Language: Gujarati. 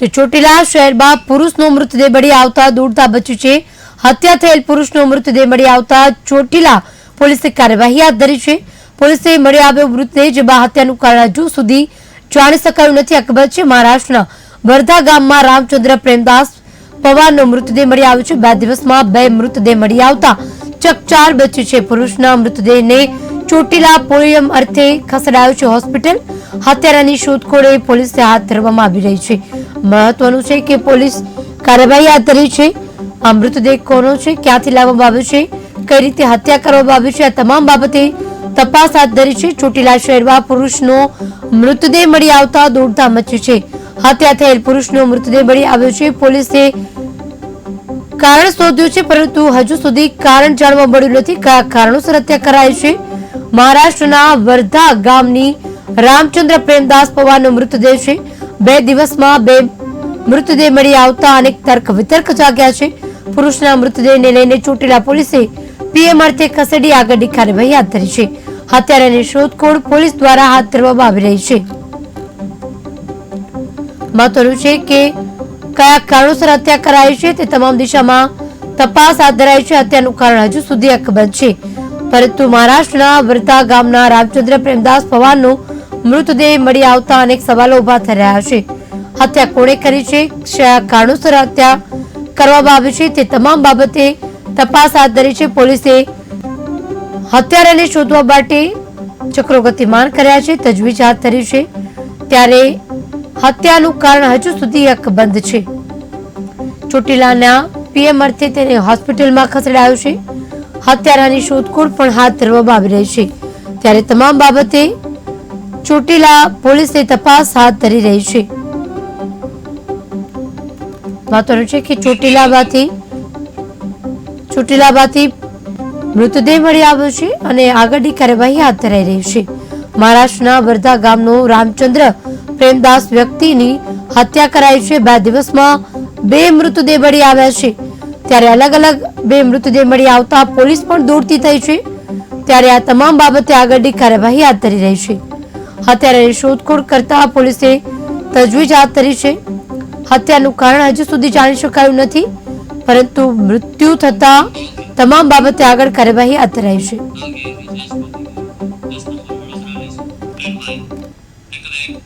તો ચોટીલા શહેરમાં પુરુષનો મૃતદેહ મળી આવતા દોડતા બચ્યું છે. હત્યા થયેલ પુરુષનો મૃતદેહ મળી આવતા ચોટીલા પોલીસે કાર્યવાહી હાથ ધરી છે. પોલીસે મળી આવ્યો મૃતદેહ, જેમાં હત્યાનું કારણ હજુ સુધી જાણી શકાયું નથી. આ ખબર છે, મહારાષ્ટ્રના વર્ધા ગામમાં રામચંદ્ર પ્રેમદાસ પવારનો મૃતદેહ મળી આવ્યો છે. બે દિવસમાં બે મૃતદેહ મળી આવતા ચકચાર બચ્યું છે. પુરુષના મૃતદેહને ચોટીલા પોલિયમ અર્થે ખસેડાયો છે હોસ્પિટલ. હત્યારાની શોધખોળ પોલીસે હાથ ધરવામાં આવી રહી છે. મહત્વનું છે કે પોલીસ કાર્યવાહી હાથ ધરી છે. આ મૃતદેહ કોનો છે? ક્યાંથી લાવવામાં આવ્યો છે? કઈ રીતે હત્યા કરવામાં આવી છે? આ તમામ બાબતે તપાસ હાથ ધરી છે. ચોટીલા શહેરમાં પુરુષનો મૃતદેહ મળી આવતા દોડધામ મચી છે. હત્યા થયેલ પુરુષનો મૃતદેહ મળી આવ્યો છે. પોલીસે કારણ શોધ્યું છે, પરંતુ હજુ સુધી કારણ જાણવા મળ્યું નથી. કયા કારણોસર હત્યા કરાઈ છે? મહારાષ્ટ્રના વર્ધા ગામની રામચંદ્ર પ્રેમદાસ પવારનો મૃતદેહ છે. બે દિવસમાં બે મૃતદેહ મળી આવતા અનેક તર્ક વિતર્ક જાગ્યા છે. પુરુષના મૃતદેહને લઈને ચોટીલા પોલીસે પીએમ અર્થે ખસેડી આગળની કાર્યવાહી હાથ ધરી છે. હત્યારાની શોધખોળ પોલીસ દ્વારા હાથ ધરવામાં આવી રહી છે. મહત્વનું છે કે કયા કારણોસર હત્યા કરાઈ છે તે તમામ દિશામાં તપાસ હાથ ધરાઈ છે. હત્યાનું કારણ હજુ સુધી અકબંધ છે. પરંતુ મહારાષ્ટ્રના વર્તા ગામના રામચંદ્ર પ્રેમદાસ પવારનો મૃતદેહ મળી આવતા અનેક સવાલો ઊભા થઈ રહ્યા છે. હત્યા કોણે કરી છે? કયા કારણોસર હત્યા કરવામાં આવી છે? તે તમામ બાબતે તપાસ હાથ ધરી છે. પોલીસે હત્યારાને શોધવા માટે ચક્રો ગતિમાન કર્યા છે. તજવીજ હાથ ધરી છે. ત્યારે હત્યાનું કારણ હજુ સુધી અકબંધ છે. ચોટીલાના પીએમ અર્થે તેને હોસ્પિટલમાં ખસેડાયો છે. હત્યારાની શોધખોળ પણ હાથ ધરવામાં આવી રહી છે. ત્યારે તમામ બાબતે ચોટીલા પોલીસની તપાસ હાથ ધરી રહી છે. મહત્વનું છે કે ચોટીલામાંથી ચોટીલામાંથી મૃતદેહ મળી આવ્યો છે અને આગળની કાર્યવાહી હાથ ધરાઈ રહી છે. મહારાષ્ટ્રના વર્ધા ગામનો રામચંદ્ર પ્રેમદાસ વ્યક્તિની હત્યા કરાઈ છે. બે દિવસમાં બે મૃતદેહ મળી આવ્યા છે. ત્યારે અલગ અલગ બે મૃતદેહ મળી આવતા પોલીસ પણ દોડતી થઈ છે. ત્યારે આ તમામ બાબતે આગળની કાર્યવાહી હાથ ધરી રહી છે. હત્યારાની શોધખોળ કરતા પોલીસે તજવીજ હાથ ધરી છે. હત્યાનું કારણ હજુ સુધી જાણી શકાયું નથી, પરંતુ મૃત્યુ થતા તમામ બાબતે આગળ કાર્યવાહી હાથ ધરાઈ છે.